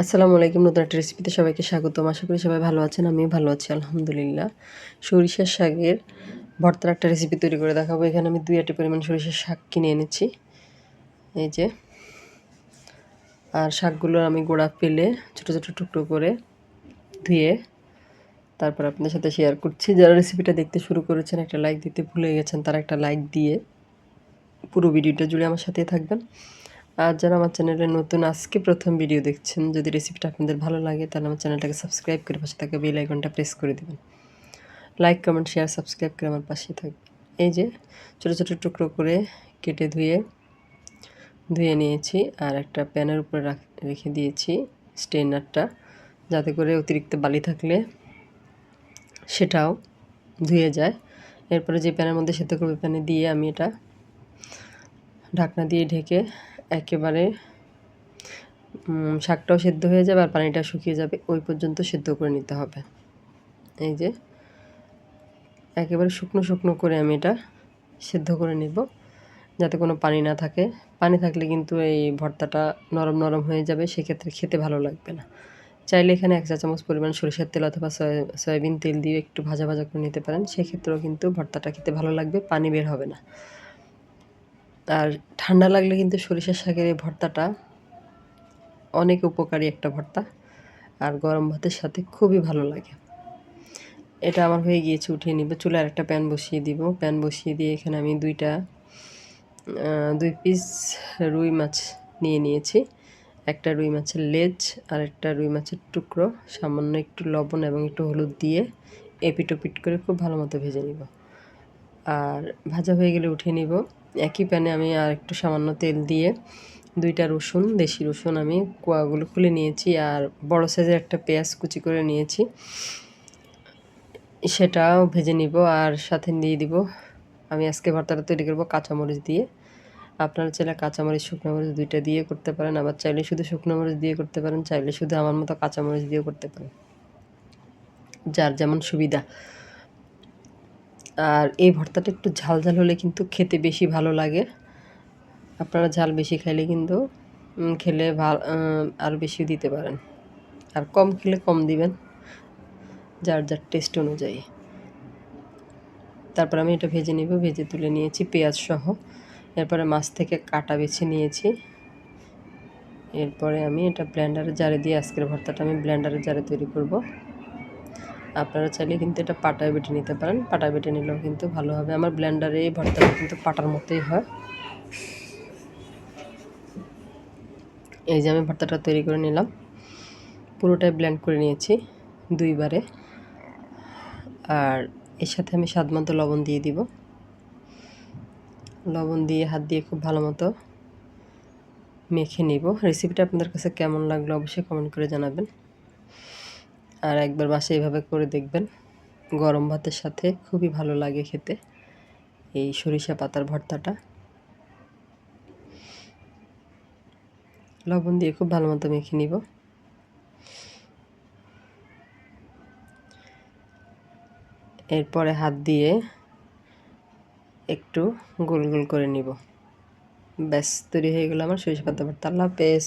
আসসালামু আলাইকুম, নতুন একটা রেসিপিতে সবাইকে স্বাগতম। আশা করি সবাই ভালো আছেন, আমিও ভালো আছি, আলহামদুলিল্লাহ। সরিষার শাকের ভর্তার একটা রেসিপি তৈরি করে দেখাবো। এখানে আমি দুই আটি পরিমাণ সরিষার শাক কিনে এনেছি। এই যে, আর শাকগুলো আমি গোড়া পেলে ছোটো ছোটো টুকরো করে ধুয়ে তারপর আপনাদের সাথে শেয়ার করছি। যারা রেসিপিটা দেখতে শুরু করেছেন, একটা লাইক দিতে ভুলে গেছেন, তারা একটা লাইক দিয়ে পুরো ভিডিওটা জুড়ে আমার সাথেই থাকবেন। আর যারা আমার চ্যানেলে নতুন, আজকে প্রথম ভিডিও দেখছেন, যদি রেসিপিটা আপনাদের ভালো লাগে, তাহলে আমার চ্যানেলটাকে সাবস্ক্রাইব করে পাশে থাকা বেল আইকনটা প্রেস করে দেবেন। লাইক কমেন্ট শেয়ার সাবস্ক্রাইব করে আমার পাশে থাকবে এই যে, ছোটো ছোটো টুকরো করে কেটে ধুয়ে ধুয়ে নিয়েছি, আর একটা প্যানের উপরে রেখে দিয়েছি স্টেনারটা যাতে করে অতিরিক্ত বালি থাকলে সেটাও ধুয়ে যায়। এরপরে যে প্যানের মধ্যে সেদ্ধ করবে প্যানে দিয়ে আমি এটা ঢাকনা দিয়ে ঢেকে একেবারে শাকটাও সেদ্ধ হয়ে যাবে আর পানিটা শুকিয়ে যাবে। ওই পর্যন্ত সেদ্ধ করে নিতে হবে। এই যে, একেবারে শুকনো শুকনো করে আমি এটা সেদ্ধ করে নেব। যাতে কোনো পানি না থাকে। পানি থাকলে কিন্তু এই ভর্তাটা নরম নরম হয়ে যাবে। সেক্ষেত্রে খেতে ভালো লাগবে না। চাইলে এখানে এক চা চামচ পরিমাণ সরিষার তেল অথবা সয়াবিন তেল দিয়ে একটু ভাজা ভাজা করে নিতে পারেন। সেক্ষেত্রেও কিন্তু ভর্তাটা খেতে ভালো লাগবে, পানি বের হবে না। আর ঠান্ডা লাগলে কিন্তু সরিষার শাকের এই ভর্তাটা অনেক উপকারী একটা ভর্তা আর গরম ভাতের সাথে খুবই ভালো লাগে। এটা আমার হয়ে গিয়েছে, উঠিয়ে নিব। চুলে আর একটা প্যান বসিয়ে দিব। প্যান বসিয়ে দিয়ে এখানে আমি দুইটা দুই পিস রুই মাছ নিয়ে নিয়েছি। একটা রুই মাছের লেজ আর একটা রুই মাছের টুকরো। সামান্য একটু লবণ এবং একটু হলুদ দিয়ে এপিটোপিট করে খুব ভালো মতো ভেজে নিব। আর ভাজা হয়ে গেলে উঠিয়ে নিব। একই প্যানে আমি আর একটু সামান্য তেল দিয়ে দুইটা রসুন, দেশি রসুন আমি কোয়াগুলো খুলে নিয়েছি আর বড় সাইজের একটা পেঁয়াজ কুচি করে নিয়েছি। সেটাও ভেজে নিব আর সাথে দিয়ে দিব। আমি আজকে ভর্তাটা তৈরি করব কাঁচামরিচ দিয়ে। আপনারা চাইলে কাঁচামরিচ, শুকনো মরিচ দুইটা দিয়ে করতে পারেন, আবার চাইলে শুধু শুকনো মরিচ দিয়ে করতে পারেন, চাইলে শুধু আমার মতো কাঁচামরিচ দিয়েও করতে পারেন। যার যেমন সুবিধা। আর এই ভর্তাটা একটু ঝাল ঝাল হলে কিন্তু খেতে বেশি ভালো লাগে। আপনারা ঝাল বেশি খাইলে কিন্তু খেলে ভালো আরও বেশি দিতে পারেন। আর কম খেলে কম দিবেন, যার যার টেস্ট অনুযায়ী। তারপর আমি এটা ভেজে নিব, ভেজে তুলে নিয়েছি পেঁয়াজ সহ। এরপরে মাছ থেকে কাটা বেছে নিয়েছি। এরপরে আমি এটা ব্ল্যান্ডারে জারে দিয়ে আজকের ভর্তাটা আমি ব্ল্যান্ডারে জারে তৈরি করব। আপনারা চাইলে কিন্তু এটা পাটায় বেটে নিতে পারেন। পাটায় বেটে নিলেও কিন্তু ভালো হবে। আমার ব্ল্যান্ডারে এই ভর্তাটা কিন্তু পাটার মতোই হয়। এই যে আমি ভর্তাটা তৈরি করে নিলাম। পুরোটাই ব্ল্যান্ড করে নিয়েছি দুইবারে। আর এর সাথে আমি স্বাদ মতো লবণ দিয়ে দিব। লবণ দিয়ে হাত দিয়ে খুব ভালো মতো মেখে নিব। রেসিপিটা আপনাদের কাছে কেমন লাগল অবশ্যই কমেন্ট করে জানাবেন। আর একবার বাসে এইভাবে করে দেখবেন, গরম ভাতের সাথে খুবই ভালো লাগে খেতে, এই সরিষা পাতার ভর্তাটা। লবণ দিয়ে খুব ভালো মতো মেখে নিব। এরপরে হাত দিয়ে একটু গোল গোল করে নিব। ব্যাস, তৈরি হয়ে গেলো আমার সরিষা পাতা ভর্তা। আল্লাহ হাফেজ।